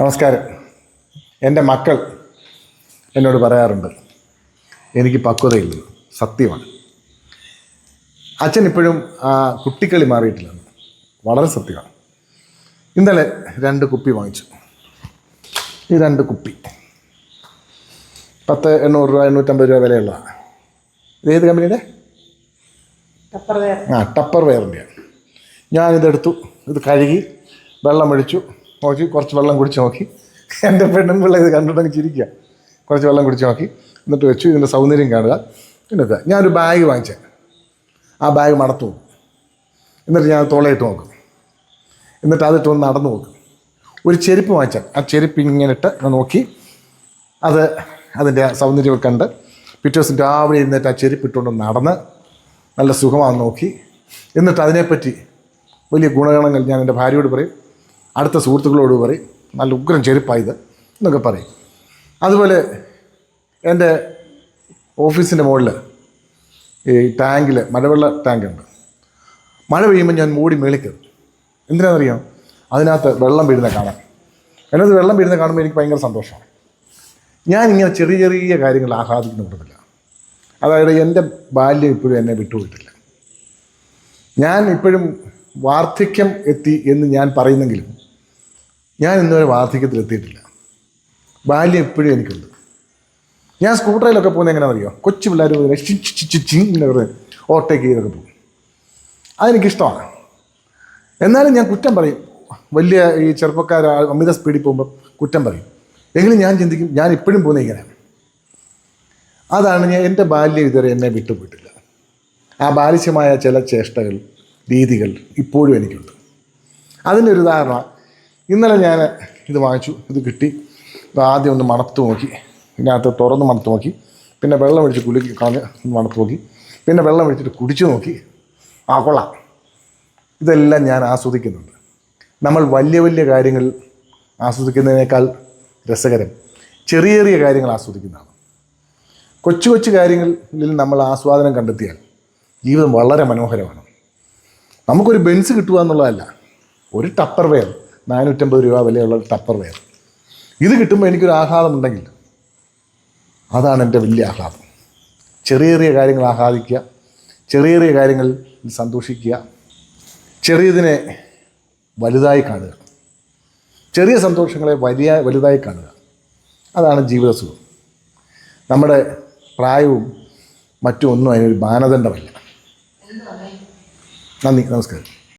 നമസ്കാരം. എന്റെ മക്കൾ എന്നോട് പറയാറുണ്ട് എനിക്ക് പക്വതയില്ല സത്യമാണ്. അച്ഛൻ ഇപ്പോഴും ആ കുട്ടിക്കളി മാറിയിട്ടില്ല. വളരെ സത്യമാണ്. ഇന്നലെ രണ്ട് കുപ്പി വാങ്ങിച്ചു. ഈ രണ്ട് കുപ്പി പത്ത് എണ്ണൂറ് രൂപ എണ്ണൂറ്റമ്പത് രൂപ വിലയുള്ളതാണ് ഇത് ഏത് കമ്പനിയുടെ? ആ ടപ്പർ വെയറിന്റെയാണ് ഞാനിതെടുത്തു ഇത് കഴുകി വെള്ളം ഒഴിച്ചു. നോക്കി കുറച്ച് വെള്ളം കുടിച്ച് നോക്കി. എന്റെ പെണ്ണും പിള്ള ഇത് കണ്ടിട്ടങ്ങ് ചിരിക്കുക കുറച്ച് വെള്ളം കുടിച്ച് നോക്കി. എന്നിട്ട് വെച്ചു ഇതിന്റെ സൗന്ദര്യം കാണുക. എന്നിട്ട് ഞാനൊരു ബാഗ് വാങ്ങിച്ചേ. ആ ബാഗ് മടത്തു നോക്കും എന്നിട്ട് ഞാൻ തോളയിട്ട് നോക്കും. എന്നിട്ട് അതിട്ട് ഒന്ന് നടന്നു നോക്കും. ഒരു ചെരുപ്പ് വാങ്ങിച്ചാൽ ആ ചെരുപ്പ് ഇങ്ങനെ ഇട്ട് നോക്കി. അത് അതിന്റെ സൗന്ദര്യമൊക്കെ കണ്ട് പിറ്റേ ദിവസം രാവിലെ ഇരുന്നിട്ട് ആ ചെരുപ്പ് ഇട്ടുകൊണ്ട് നടന്ന് നല്ല സുഖമാണെന്ന് നോക്കി. എന്നിട്ട് അതിനെപ്പറ്റി വലിയ ഗുണഗണങ്ങൾ ഞാൻ എന്റെ ഭാര്യയോട് പറയും. അടുത്ത സുഹൃത്തുക്കളോട് പറയും നല്ല ഉഗ്രം ചെരുപ്പായത് എന്നൊക്കെ പറയും. അതുപോലെ എന്റെ ഓഫീസിന്റെ മുകളിൽ ഈ ടാങ്കിൽ മഴവെള്ള ടാങ്കുണ്ട്. മഴ പെയ്യുമ്പോൾ ഞാൻ മൂടി മേളിക്കത് എന്തിനാണെന്നറിയാം? അതിനകത്ത് വെള്ളം വീഴുന്ന കാണാൻ അതിനകത്ത് വെള്ളം വീഴുന്ന കാണുമ്പോൾ എനിക്ക് ഭയങ്കര സന്തോഷമാണ്. ഞാൻ ഇങ്ങനെ ചെറിയ ചെറിയ കാര്യങ്ങൾ ആഹ്ലാദിക്കുന്ന കൂട്ടത്തില്ല അതായത് എന്റെ ബാല്യം ഇപ്പോഴും എന്നെ വിട്ടുപോയിട്ടില്ല. ഞാൻ ഇപ്പോഴും വാർദ്ധക്യം എത്തി എന്ന് ഞാൻ പറയുന്നെങ്കിലും ഞാൻ ഇന്നുവരെ വാർദ്ധക്യത്തിലെത്തിയിട്ടില്ല. ബാല്യം എപ്പോഴും എനിക്കുണ്ട്. ഞാൻ സ്കൂട്ടറിലൊക്കെ പോകുന്നത് എങ്ങനെയാണെന്ന് അറിയോ കൊച്ചു പിള്ളേർ പറഞ്ഞ് ഓവർടേക്ക് ചെയ്തൊക്കെ പോകും. അതെനിക്കിഷ്ടമാണ്. എന്നാലും ഞാൻ കുറ്റം പറയും. വലിയ ഈ ചെറുപ്പക്കാർ അമിത സ്പീഡിൽ പോകുമ്പോൾ കുറ്റം പറയും. എങ്കിലും ഞാൻ ചിന്തിക്കും ഞാൻ ഇപ്പോഴും പോകുന്നത് ഇങ്ങനെ അതാണ് ഞാൻ എന്റെ ബാല്യം ഇതുവരെ എന്നെ വിട്ടുപോയിട്ടില്ല. ആ ബാലിശ്യമായ ചില ചേഷ്ടകൾ രീതികൾ ഇപ്പോഴും എനിക്കുണ്ട്. അതിന്റെ ഒരു ഉദാഹരണം ഇന്നലെ ഞാൻ ഇത് വാങ്ങിച്ചു ഇത് കിട്ടി. ഇത് ആദ്യം ഒന്ന് മണത്ത് നോക്കി. ഇതിനകത്ത് തുറന്ന് മണത്ത് നോക്കി. പിന്നെ വെള്ളം ഒഴിച്ച് കുലുക്കി കളഞ്ഞ് മണത്ത് നോക്കി. പിന്നെ വെള്ളം ഒഴിച്ചിട്ട് കുടിച്ചു നോക്കി. ആ കൊള്ളാം. ഇതെല്ലാം ഞാൻ ആസ്വദിക്കുന്നുണ്ട്. നമ്മൾ വലിയ വലിയ കാര്യങ്ങൾ ആസ്വദിക്കുന്നതിനേക്കാൾ രസകരം ചെറിയ ചെറിയ കാര്യങ്ങൾ ആസ്വദിക്കുന്നതാണ്. കൊച്ചു കൊച്ചു കാര്യങ്ങളിൽ നമ്മൾ ആസ്വാദനം കണ്ടെത്തിയാൽ ജീവിതം വളരെ മനോഹരമാണ്. നമുക്കൊരു ബെൻസ് കിട്ടുക എന്നുള്ളതല്ല ഒരു ടപ്പർ വെയർ നാനൂറ്റമ്പത് രൂപ വിലയുള്ള ടപ്പർ വെയർ ഇത് കിട്ടുമ്പോൾ എനിക്കൊരു ആഹ്ലാദമുണ്ടെങ്കിൽ അതാണ് എന്റെ വലിയ ആഹ്ലാദം. ചെറിയ ചെറിയ കാര്യങ്ങൾ ആഹ്ലാദിക്കുക ചെറിയ ചെറിയ കാര്യങ്ങൾ സന്തോഷിക്കുക ചെറിയതിനെ വലുതായി കാണുക ചെറിയ സന്തോഷങ്ങളെ വലിയ വലുതായി കാണുക. അതാണ് ജീവിതസുഖം നമ്മുടെ പ്രായവും മറ്റും ഒന്നും അതിനൊരു മാനദണ്ഡമല്ല. നന്ദി നമസ്കാരം.